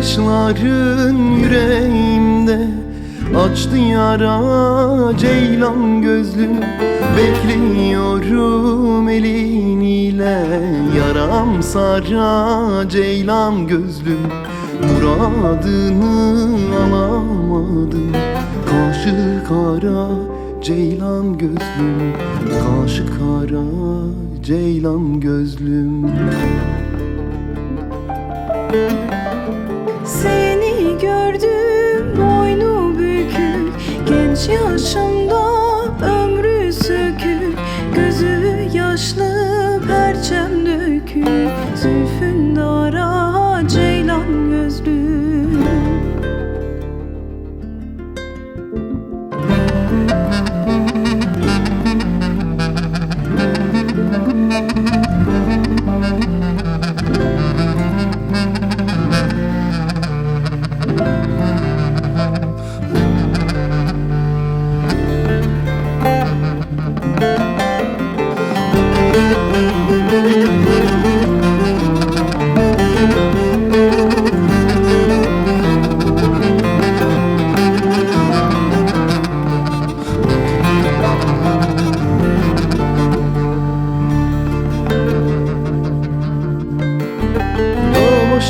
Bakışların yüreğimde Açtı yara ceylan gözlüm Bekliyorum elin ile Yaram sara ceylan gözlüm Muradını alamadım. Kaşı kara ceylan gözlüm Kaşı kara ceylan gözlüm. Seni 叫什？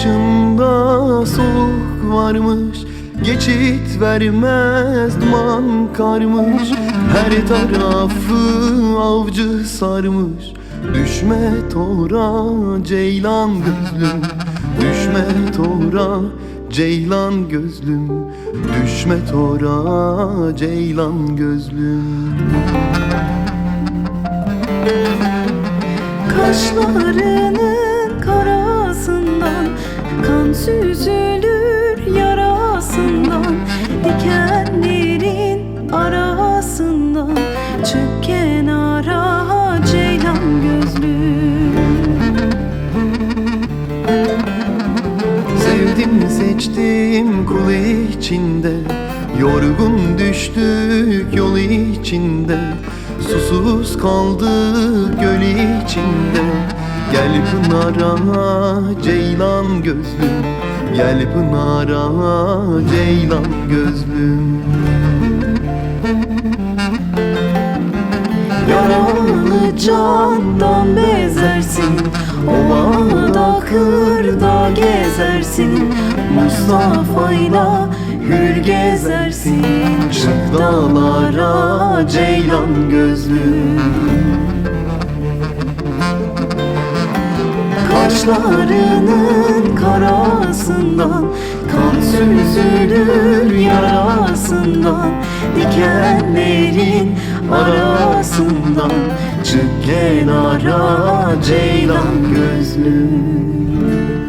Başında soğuk varmış Geçit vermez duman karmış. Her tarafı avcı sarmış. Düşme tora ceylan gözlüm Düşme tora ceylan gözlüm Düşme tora ceylan gözlüm. Kan süzülür yarasından Dikenlerin arasından. Çık kenara ceylan gözlüm Sevdim seçtim kul içinde Yorgun düştük yol içinde. Susuz kaldık göl içinde Gel Pınar'a ceylan gözlüm. Gel Pınar'a ceylan gözlüm. Yaralı candan bezersin. Ovada kırda gezersin. Mustafa'yla hür gezersin. Çık dağlara ceylan gözlüm Kaşlarının karasından Kan süzülür yarasından Dikenlerin arasından Çık kenara ceylan gözlüm